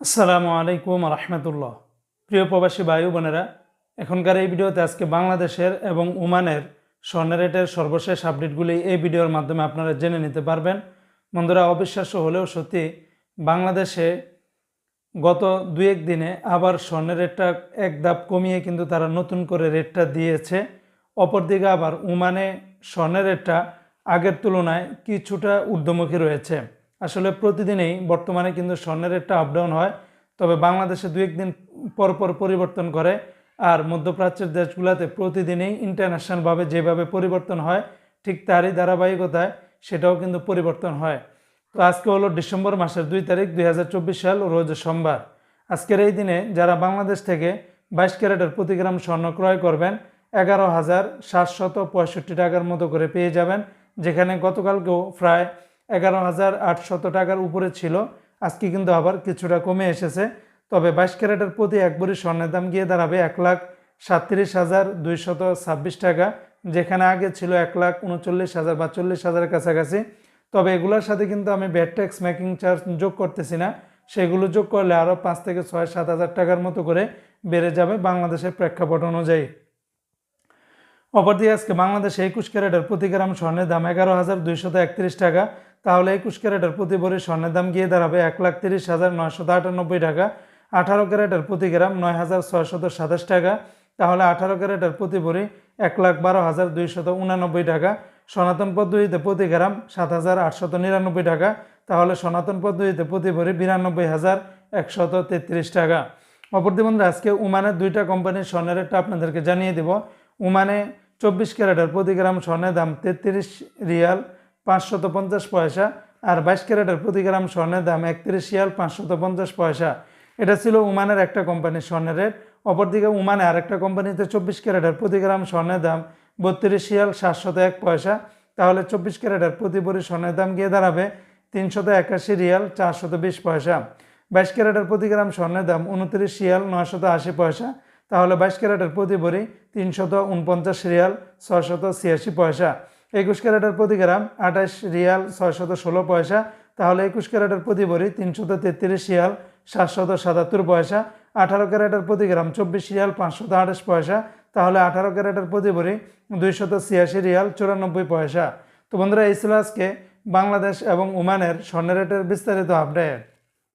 আসসালামু আলাইকুম রহমতুল্লাহ। প্রিয় প্রবাসী ও বোনেরা, এখনকার এই ভিডিওতে আজকে বাংলাদেশের এবং ওমানের স্বর্ণ রেটের সর্বশেষ আপডেটগুলি এই ভিডিওর মাধ্যমে আপনারা জেনে নিতে পারবেন। বন্ধুরা, অবিশ্বাস্য হলেও সত্যি বাংলাদেশে গত দু এক দিনে আবার স্বর্ণের রেটটা এক ধাপ কমিয়ে কিন্তু তারা নতুন করে রেটটা দিয়েছে। অপরদিকে আবার ওমানে স্বর্ণের রেটটা আগের তুলনায় কিছুটা ঊর্ধ্বমুখী রয়েছে। আসলে প্রতিদিনই বর্তমানে কিন্তু স্বর্ণের আপ ডাউন হয়, তবে বাংলাদেশে দু একদিন পর পর পরিবর্তন করে আর মধ্যপ্রাচ্যের দেশগুলোতে প্রতিদিনই ইন্টারন্যাশনালভাবে যেভাবে পরিবর্তন হয়, ঠিক তারই ধারাবাহিকতায় সেটাও কিন্তু পরিবর্তন হয়। তো আজকে হলো ডিসেম্বর মাসের দুই তারিখ দুই হাজার চব্বিশ সাল রোজ সোমবার। আজকের এই দিনে যারা বাংলাদেশ থেকে বাইশ ক্যারেটের প্রতি গ্রাম স্বর্ণ ক্রয় করবেন, এগারো হাজার সাতশত পঁয়ষট্টি টাকার মতো করে পেয়ে যাবেন, যেখানে গতকালকেও প্রায় এগারো হাজার আটশত টাকার উপরে ছিল। আজকে কিন্তু আবার কিছুটা কমে এসেছে। তবে বাইশ ক্যারেটের প্রতি এক স্বর্ণের দাম গিয়ে দাঁড়াবে এক লাখ সাতত্রিশ হাজার দুইশত ছাব্বিশ টাকা, যেখানে আগে ছিল এক লাখ উনচল্লিশ হাজার বা চল্লিশ হাজারের কাছাকাছি। তবে এগুলোর সাথে কিন্তু আমি ব্যাট ট্যাক্স মেকিং চার্জ যোগ করতেছি না। সেগুলো যোগ করলে আরও পাঁচ থেকে ছয়, সাত হাজার টাকার মতো করে বেড়ে যাবে বাংলাদেশের প্রেক্ষাপট অনুযায়ী। অপরদিকে আজকে বাংলাদেশে একুশ ক্যারেটের প্রতি গ্রাম স্বর্ণের দাম এগারো হাজার দুইশত একত্রিশ টাকা তাহলে একুশ ক্যারেটের প্রতি ভরি স্বর্ণের দাম গিয়ে দাঁড়াবে এক লাখ তিরিশ হাজার নয়শত আটানব্বই টাকা। আঠারো ক্যারেটের প্রতি গ্রাম নয় হাজার ছয়শত সাতাশ টাকা। তাহলে আঠারো ক্যারেটের প্রতি ভরি এক লাখ বারো হাজার দুইশত উনানব্বই টাকা। সনাতন পদ্ধতিতে প্রতি গ্রাম সাত হাজার আটশত নিরানব্বই টাকা। তাহলে সনাতন পদ্ধতিতে প্রতি ভরি বিরানব্বই হাজার একশত তেত্রিশ টাকা। অপরদি বন্ধুরা, আজকে উমানের দুইটা কোম্পানির স্বর্ণের রেটটা আপনাদেরকে জানিয়ে দিব। উমানে চব্বিশ ক্যারেটের প্রতি গ্রাম স্বর্ণের দাম তেত্রিশ রিয়াল পাঁচশত পঞ্চাশ পয়সা আর বাইশ ক্যারেটের প্রতি গ্রাম স্বর্ণের দাম একত্রিশ রিয়াল পাঁচশত পঞ্চাশ পয়সা। এটা ছিল উমানের একটা কোম্পানির স্বর্ণের রেট। অপরদিকে উমানে আরেকটা কোম্পানিতে চব্বিশ ক্যারেটের প্রতি গ্রাম স্বর্ণের দাম বত্রিশ শিয়াল সাতশত এক পয়সা। তাহলে চব্বিশ ক্যারেটের প্রতি ভরি স্বর্ণের দাম গিয়ে দাঁড়াবে তিনশত একাশি রিয়াল চারশত বিশ পয়সা। বাইশ ক্যারেটের প্রতি গ্রাম স্বর্ণের দাম উনত্রিশ রিয়াল নয়শত আশি পয়সা। তাহলে বাইশ ক্যারেটের প্রতি ভরি তিনশত উনপঞ্চাশ রিয়াল ছয়শত ছিয়াশি পয়সা। একুশ ক্যারেটের প্রতি গ্রাম আঠাশ রিয়াল ছয়শত ষোলো পয়সা। তাহলে একুশ ক্যারেটের প্রতি ভরি তিনশত তেত্রিশ রিয়াল সাতশত সাতাত্তর পয়সা। আঠারো ক্যারেটের প্রতি গ্রাম চব্বিশ রিয়াল পাঁচশত আঠাশ পয়সা। তাহলে আঠারো ক্যারেটের প্রতি ভরি দুইশত ছিয়াশি রিয়াল চুরানব্বই পয়সা। তো বন্ধুরা, এই ছিল আজকে বাংলাদেশ এবং ওমানের স্বর্ণ রেটের বিস্তারিত আপডেট